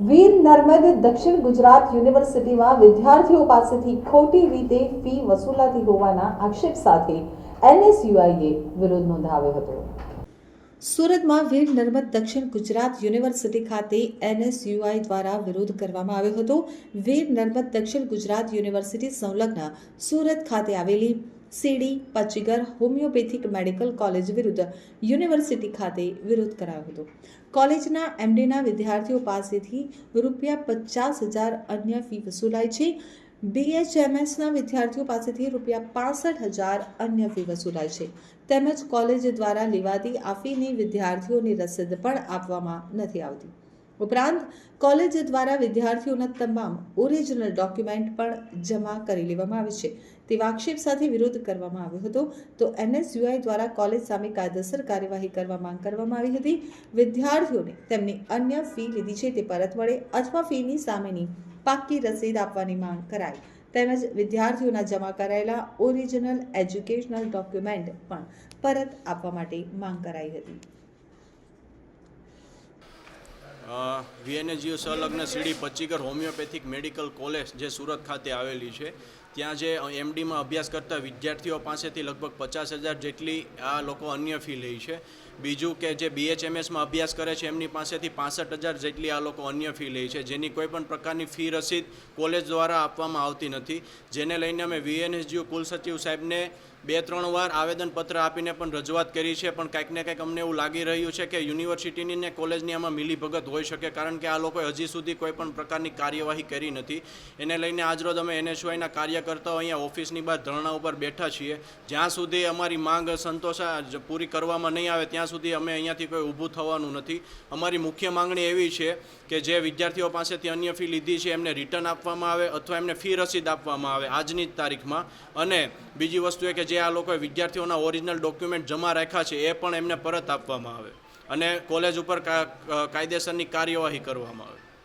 વીર નર્મદ દક્ષિણ ગુજરાત યુનિવર્સિટીમાં વિદ્યાર્થીઓ પાસેથી ખોટી રીતે ફી વસૂલાતી હોવાના આક્ષેપ સાથે એનએસયુઆઈએ વિરોધ નોંધાવ્યો હતો. સુરતમાં વીર નર્મદ દક્ષિણ ગુજરાત યુનિવર્સિટી ખાતે એનએસયુઆઈ દ્વારા વિરોધ કરવામાં આવ્યો હતો. વીર નર્મદ દક્ષિણ ગુજરાત યુનિવર્સિટી સંલગ્ન સુરત ખાતે આવેલી CD, Pachchigar, homeopathic medical college વિરુદ્ધ યુનિવર્સિટી ખાતે વિરોધ કરાયો હતો. કોલેજના એમડીના વિદ્યાર્થીઓ પાસેથી રૂપિયા પચાસ હજાર અન્ય ફી વસૂલાય છે. બીએચએમએસના વિદ્યાર્થીઓ પાસેથી રૂપિયા પાસઠ હજાર અન્ય ફી વસૂલાય છે. તેમજ કોલેજ દ્વારા લેવાતી આ ફીની વિદ્યાર્થીઓની રસીદ પણ આપવામાં નથી આવતી. ઉપરાંત, કોલેજ દ્વારા વિદ્યાર્થીઓના તમામ ઓરિજિનલ ડોક્યુમેન્ટ પણ જમા કરી લેવામાં આવે છે. તેવા આક્ષેપ સાથે વિરોધ કરવામાં આવ્યો હતો. તો એનએસયુઆઈ દ્વારા કોલેજ સામે કાયદેસર કાર્યવાહી કરવા માંગ કરવામાં આવી હતી. વિદ્યાર્થીઓને તેમની અન્ય ફી લીધી છે તે પરત મળે અથવા ફીની સામેની પાક્કી રસીદ આપવાની માંગ કરાઈ તેમજ વિદ્યાર્થીઓના જમા કરાયેલા ઓરિજિનલ એજ્યુકેશનલ ડોક્યુમેન્ટ પણ પરત આપવા માટે માંગ કરાઈ હતી. વીએનએસજીઓ સંલગ્ન CD Pachchigar homeopathic medical college જે સુરત ખાતે આવેલી છે. ત્યાં જે એમડીમાં અભ્યાસ કરતા વિદ્યાર્થીઓ પાસેથી લગભગ પચાસ હજાર જેટલી આ લોકો અન્ય ફી લે છે. બીજું કે જે બીએચએમએસમાં અભ્યાસ કરે છે, એમની પાસેથી પાસઠ હજાર જેટલી આ લોકો અન્ય ફી લે છે, જેની કોઈ પણ પ્રકારની ફી રસીદ કોલેજ દ્વારા આપવામાં આવતી નથી. જેને લઈને અમે વીએનએસજીયુ કુલસચિવ સાહેબને બે ત્રણ વાર આવેદનપત્ર આપીને પણ રજૂઆત કરી છે, પણ કંઈક ને કંઈક અમને એવું લાગી રહ્યું છે કે યુનિવર્સિટીની ને કોલેજની આમાં મિલીભગત હોઈ શકે, કારણ કે આ લોકોએ હજી સુધી કોઈ પણ પ્રકારની કાર્યવાહી કરી નથી. એને લઈને આજરોજ અમે એનએસયુઆઈના કાર્યકર્તાઓ અહીંયા ઓફિસની બહાર ધરણા ઉપર બેઠા છીએ. જ્યાં સુધી અમારી માંગ સંતોષા પૂરી કરવામાં નહીં આવે, ત્યાં સુધી અમે અહીંયાથી કોઈ ઊભું થવાનું નથી. અમારી મુખ્ય માંગણી એવી છે કે જે વિદ્યાર્થીઓ પાસેથી અન્ય ફી લીધી છે, એમને રિટર્ન આપવામાં આવે અથવા એમને ફી રસીદ આપવામાં આવે આજની જ તારીખમાં. અને બીજી વસ્તુ એ કે જે આ લોકોએ વિદ્યાર્થીઓના ઓરિજિનલ ડોક્યુમેન્ટ જમા રાખ્યા છે, એ પણ એમને પરત આપવામાં આવે. અને કોલેજ ઉપર કાયદેસરની કાર્યવાહી કરવામાં આવે.